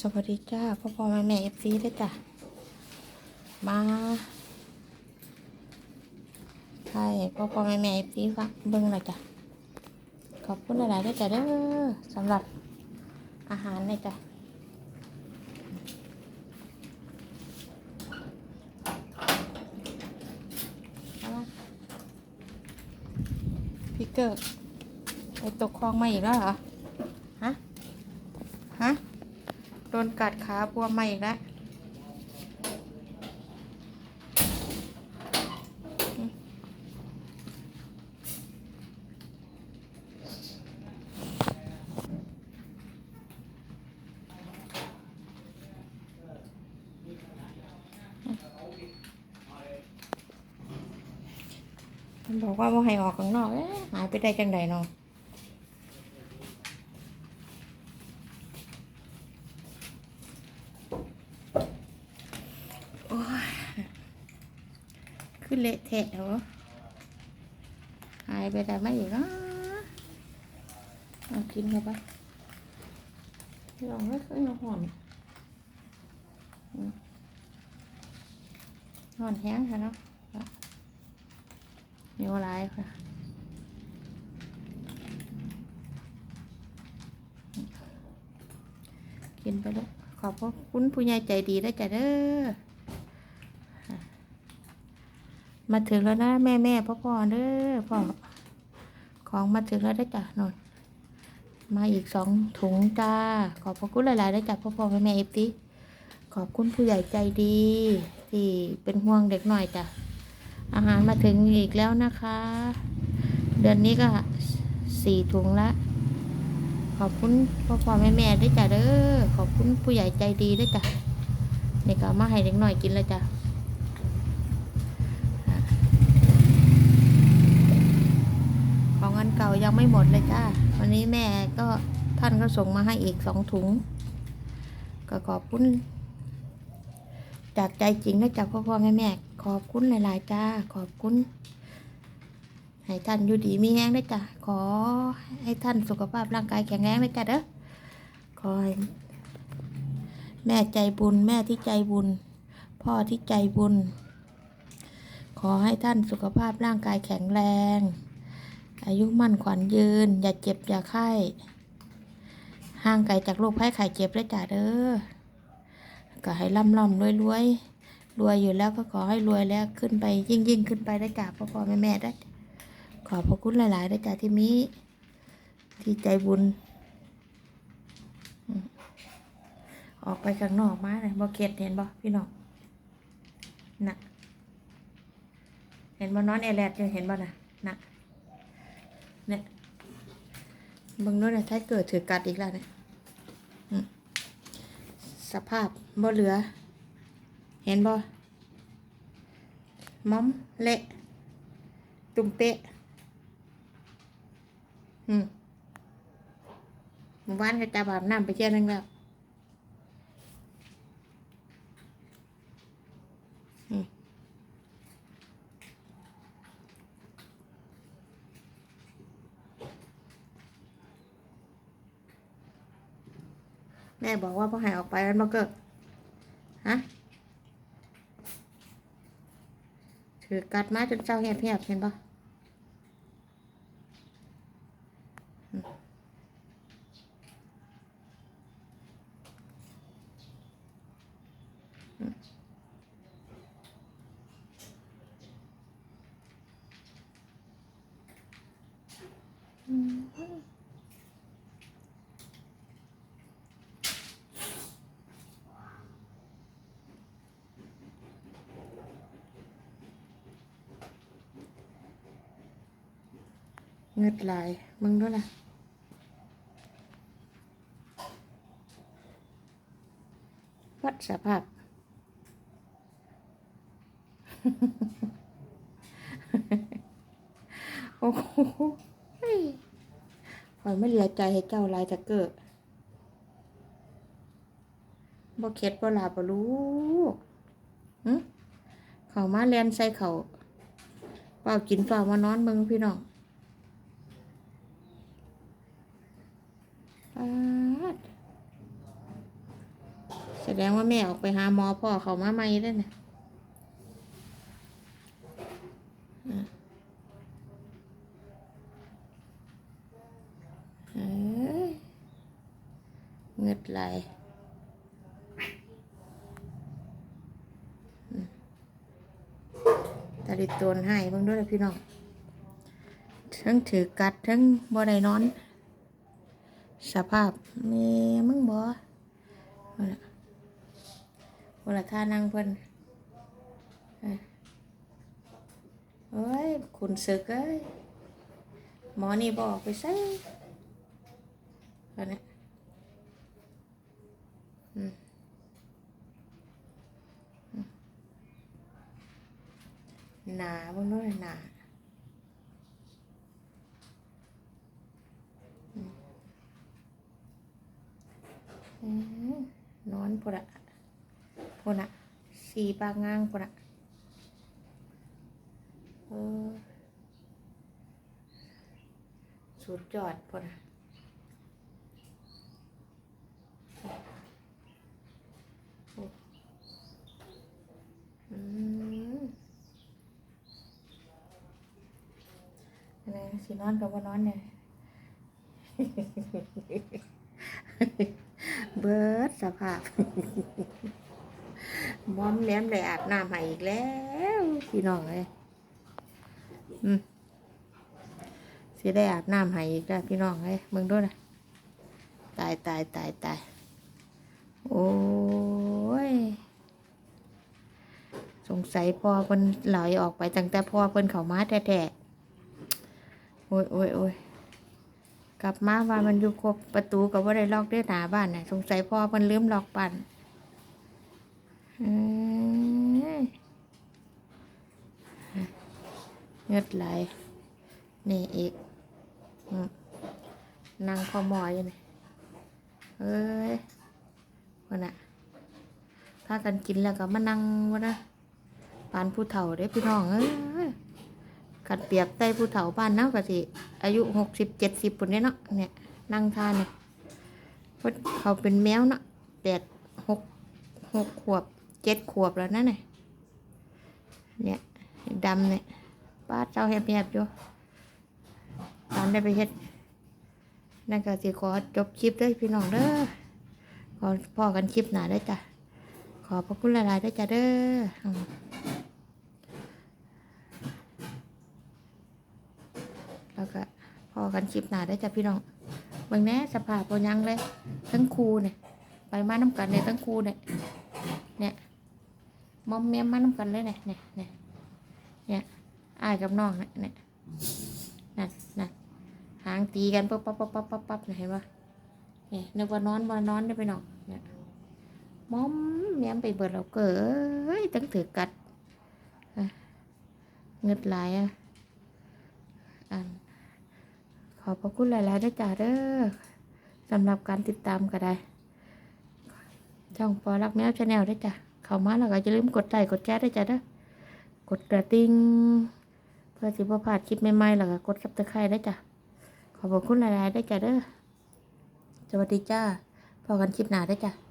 สวัสดีจ้าพ่อพ่อแม่แม่เอฟซีด้จ้ะ มาใช่พ่อพ่อแม่แม่เอฟซีฟังเบิ้งหน่อยจ้ะ ขอบคุณหลายๆด้วยจ้ะเด้อสำหรับอาหารเลยจ้ะพี่เกิดไปตกคลองมาอีกแล้วเหรอ ฮะ ฮะ โดนกัดขาบวมมาอีกแล้วบอกว่าว่าให้ออกข้างนอกเอ๊ะหายไปได้จังใดเนาะ โอ้ย คือเละเทะเหรอหายไปแต่ไม่อีกนะเอากินเข้าไปลองไม่ขึ้นหอนอืมหอนแห้งค่ะเนาะมีอะไรค่ะกินไปล้วขอบพระคุณผู้ใหญ่ใจดีได้จ้ะเด้อ มาถึงแล้วนะแม่แม่พ่อพ่อเด้อพ่อของมาถึงแล้วได้จ้ะนนมาอีกสองถุงจ้า ขอบพระคุณหลายๆได้จ้ะพ่อพ่อแม่แม่เอฟซีขอบคุณผู้ใหญ่ใจดีที่เป็นห่วงเด็กหน่อยจ้ะอาหารมาถึงอีกแล้วนะคะ เดือนนี้ก็สี่ถุงละขอบคุณพ่อพ่อแม่แม่ได้จ้ะเด้อขอบคุณผู้ใหญ่ใจดีได้จ้ะนี่ก็มาให้เด็กหน่อยกินแล้วจ้ะ ยังไม่หมดเลยจ้า วันนี้แม่ก็ท่านก็ส่งมาให้อีกสองถุง ก็ขอบคุณ จากใจจริงนะจากพ่อพ่อแม่แม่ขอบคุณหลายๆจ้า ขอบคุณ ให้ท่านอยู่ดีมีแห้งด้จ้ะขอให้ท่านสุขภาพร่างกายแข็งแรงด้จ้ะเด้อขอให้แม่ใจบุญ แม่ที่ใจบุญ พ่อที่ใจบุญ ขอให้ท่านสุขภาพร่างกายแข็งแรง อายุมั่นขวัญยืน อย่าเจ็บอย่าไข้ ห่างไกลจากโรคภัยไข้เจ็บได้จ้ะเด้อก็ให้ร่ำร่ำรวยรวยรวยอยู่แล้วก็ขอให้รวยแล้วขึ้นไปยิ่งยิ่งขึ้นไปได้จ้ะพ่อพ่อแม่แม่ได้ ขอพระคุณหลายๆได้จ้ะที่มีที่ใจบุญ ออกไปข้างนอกมาเลยบ่เข็ดเห็นบ่พี่น้องน่ะ เห็นบ่นอนแอร์แลดอยู่เห็นบ่น่ะน่ะ เนี่ยมึงโนู้นน่ะถ้าเกิดถือกัดอีกแล้วเนี่ยสภาพบ่เหลือ เห็นบ่ม้อมเละตุ่มเปะอืมหมู่านก็จะอาบน้ำไปเที่นึงแล้วอืม ม่บอกว่าพ่อหายออกไปแล้วมาเกิดฮะถือกัดมาจนเจ้าแหบแหบเห็นปะอืมอืมอืม เงืดไหลายมึงด้วยล่ะวัดสภาพโอ้โหเฮ้ยขอยไม่เหลือใจให้เจ้าลายจะเกิดบ่เข็ดบ่ลาบบ่รู้หึเขามาแลนใส่เขาเปล่ากินเปล่ามานอนมึงพี่น้องปาด แสดงว่าแม่ออกไปหาหมอพ่อเขามาใหม่ได้เนี่ยอะเอ้ยเงืดไหลตาดิโตนให้เบิ่งด้วยพี่น้องทั้งถือกัดทั้งบ่ได้นอน สภาพแม่มึงบอาล่ะเอาล่ะท่านั่งเพิ่นเอ้ยเอ้ยขุนศึกเอ้ยหมอนี่บอกไปใส่อันนี้หนาบิ่งด้วยหนา อืมนอนพุ่นอะ พุ่นอะสีปากงางพุ่นอะเออสุดยอดพุ่นอะอืมอะไรสินอนกับว่านอนเนี่ยเบิร์ดสภาพ มอมแหลมได้อาบน้ำให้อีกแล้วพี่น้องเลยอืมสิได้อาบน้ำให้อีกแล้วพี่น้องเลยมึงด้วยนะตายตายตายตายโอ้ย สงสัยพ่อเพิ่นไหลออกไปตั้งแต่พ่อเพิ่นเข้ามาแท้ๆโอ้ยโอ้ยโอ้ยกลับมาว่ามันอยู่ครบประตูกับว่าได้ล็อกด้วยหนาบ้านน่ะ สงสัยพ่อมันลืมล็อกปัน เงือดไหล นี่อีกนั่งคอมออยู่นี่เอ้ยวันน่ะถ้ากันกินแล้วก็มานั่งวะนนะปานผู้เฒ่าได้พี่น้องเอ้ยกัดเปียบใต้ผู้เฒ่าบ้านเนาะก็สิอายุหกสิบเจ็ดสิบปุ่นเนี่ยเนาะเนี่ยนั่งทานเนี่ยเพราะเขาเป็นแมวเนาะแปดหกหกขวบ เจ็ดขวบแล้วนั่นน่ะเนี่ยดำเนี่ยป้าเจ้าแหบๆอยู่ตอนได้ไปเฮ็ดนั่นก็สิขอจบคลิปด้อพี่น้องเด้อขอพ่อกันคลิปหนาได้จ้ะ ขอพระคุณหลายๆได้จ้ะเด้อแล้วก็พอกันคลิปหนาได้จ้ะพี่น้องเบางแหน่สภาพบยังเลย ทั้งครูเนี่ย ไปมาน้ำกันเนี่ยทั้งครูเนี่ยเนี่ย มอมแมมมาน้ำกันเลยเนี่ยเนี่ยเนี่ยเนี่ยอายกับน้องเนี่ยเนี่ยนั่นนั่นหางตีกันปั๊บปั๊บปั๊บปั๊บปั๊บปั๊บเห็นปะเนี่ยนึกว่านอนว่านอนได้อพี่น้องเนี่ยมอมแมมไปเบิดเราเก๋ยตั้งถือกัดเงึดหลายอะอันขอบพระคุณหลายๆด้วยจ้าเด้อสำหรับการติดตามก็ได้ช่องปอรักแมวชาแนลด้วยจ้ะ เข้ามาแล้วก็อย่าลืมกดไลค์กดแชร์ด้วยจ้ะเด้อกดกระติ่งเพื่อสิบ่พลาดคลิปใหม่ๆแล้วก็กดซับสไครต์ด้จ้ะขอบคุณหลายๆได้จ้ะเด้อสวัสดีจ้าพอกันคลิปหน้าได้จ้ะ